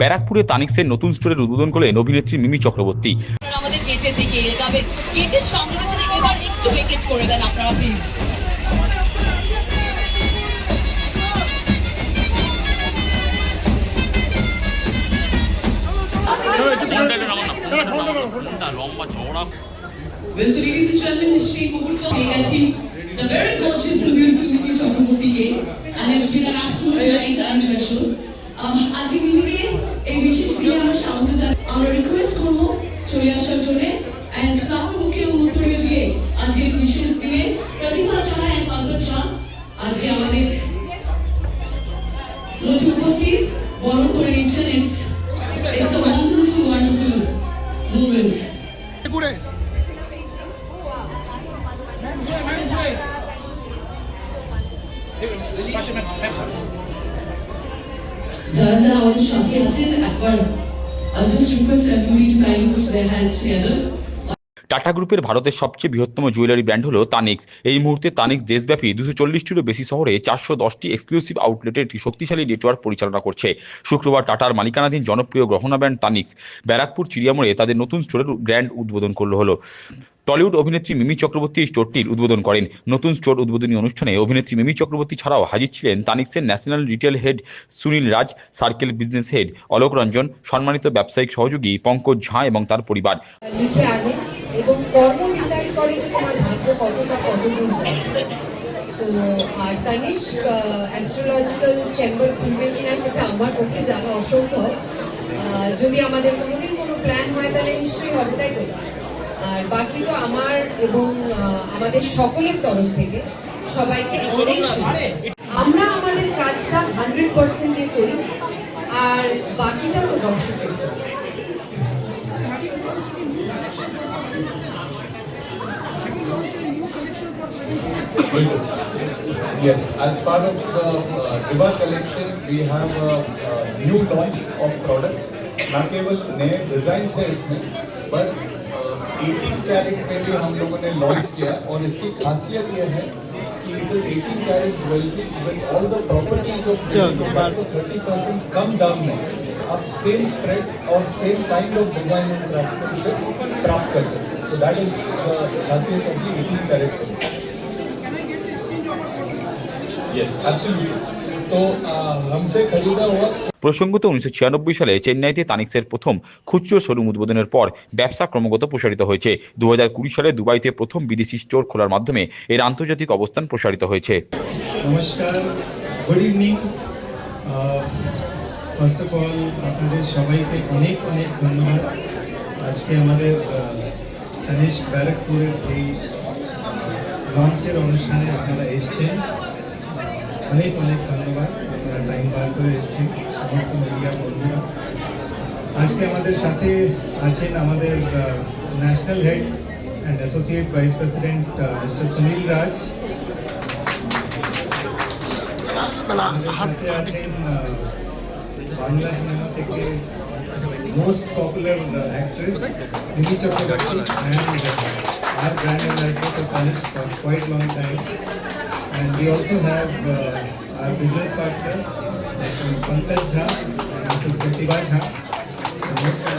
ব্যারাকপুরে তানিক্সের নতুন স্টোরের উদ্বোধন করলেন অভিনেত্রী মিমি চক্রবর্তী আপনারা আমাদের গেটের দিকে এগাবেন গেটের সামনে যদি এবার একটু ভেকেট করে দেন আপনারা প্লিজ লম্বা Well, so ladies and gentlemen, সেই মুহূর্ত the very gorgeous and beautiful মিমি চক্রবর্তীকে and it's been an absolute delight and pleasure. আহ, আজকে স্বাগত জানাই আমরা রিকোয়েস্ট করব চলে আসার জন্য। And ফ্লাওয়ার বুকে উত্তরীয় দিয়ে আজকের বিশেষ দিনে প্রতিভা ছাড়া এক পান্তর চা আজকে আমাদের নতুন উপস্থিত বরণ করে নিচ্ছেন it's it's a wonderful wonderful movement ঘুরে যারা যারা আমাদের সাথে আছেন একবার I just request everybody to kindly put their hands together. Tata গ্রুপের ভারতের সবচেয়ে বৃহত্তম জুয়েলারি ব্র্যান্ড হলো তানিক্স। এই মুহূর্তে তানিক্স দেশব্যাপী দুশো চল্লিশটিরও বেশি শহরে চারশো দশটি এক্সক্লুসিভ আউটলেটের একটি শক্তিশালী নেটওয়ার্ক পরিচালনা করছে। শুক্রবার টাটার মালিকানাধীন জনপ্রিয় গ্রহণা ব্র্যান্ড তানিক্স। ব্যারাকপুর চিড়িয়ামোড়ে তাদের নতুন স্টোরের গ্র্যান্ড উদ্বোধন করল হলো। টলিউড অভিনেত্রী মিমি চক্রবর্তী এই স্টোরটির উদ্বোধন করেন। নতুন স্টোর উদ্বোধনী অনুষ্ঠানে অভিনেত্রী মিমি চক্রবর্তী ছাড়াও হাজির ছিলেন তানিক্সের national retail head Sunil Raj, circle business head Alok Ranjan, সম্মানিত ব্যবসায়িক সহযোগী পঙ্কজ ঝা এবং তার পরিবার। এবং কর্ম ডিসাইড করে যে তোমার ভাগ্য কতটা তো, আর অ্যাস্ট্রোলজিক্যাল চেম্বার খুলবে সেটা আমার পক্ষে জানা অসম্ভব। যদি আমাদের কোনোদিন কোনো প্ল্যান হয় তাহলে নিশ্চয়ই হবে, তাই তো? আর বাকি তো আমার এবং আহ, আমাদের সকলের তরফ থেকে সবাইকে অনেক শুভেচ্ছা। আমরা আমাদের কাজটা হান্ড্রেড পার্সেন্ট দিয়ে করি আর বাকিটা তো দর্শকের জন্য Yes, as part of the uh, Diva collection, we have a, a new launch of products. ना केवल नए डिजाइन है इसमें बट 18 कैरेट में भी हम लोगों ने लॉन्च किया और इसकी खासियत यह है कि it is 18 carat jewellery with all the properties of 30 percent कम दाम में आप सेम स्प्रेड और same kind of design and craftsmanship प्राप्त कर सकते सो दैट इज़ द खासियत of the 18 carat collection. Yes প্রসঙ্গত উনিশশো ছিয়ানব্বই সালে চেন্নাইতে তানিক্সের প্রথম খুচরো শোরুম উদ্বোধনের পর ব্যবসা ক্রমাগত প্রসারিত হয়েছে। দুহাজার কুড়ি সালে দুবাইতে প্রথম বিদেশি স্টোর খোলার মাধ্যমে এর আন্তর্জাতিক অবস্থান প্রসারিত হয়েছে। নমস্কার good evening first of all আপনাদের সবাইকে অনেক অনেক ধন্যবাদ। আজকে আমাদের তানিশ ব্যারাকপুরের এই লঞ্চের অনুষ্ঠানে আপনারা এসছেন। অনেক অনেক ধন্যবাদ। আপনারা টাইম বার করে এসছেন, সমস্ত মিডিয়া বন্ধুরা আজকে আমাদের সাথে আছেন আমাদের national head and associate vice president mister Sunil Raj সাথে আছেন বাংলা সিনেমা থেকে most popular actress Mimi Chakraborty R brand for quite long time We also have uh, our business partners, Mr. Pankaj Jha and Mrs. Pratibha Jha.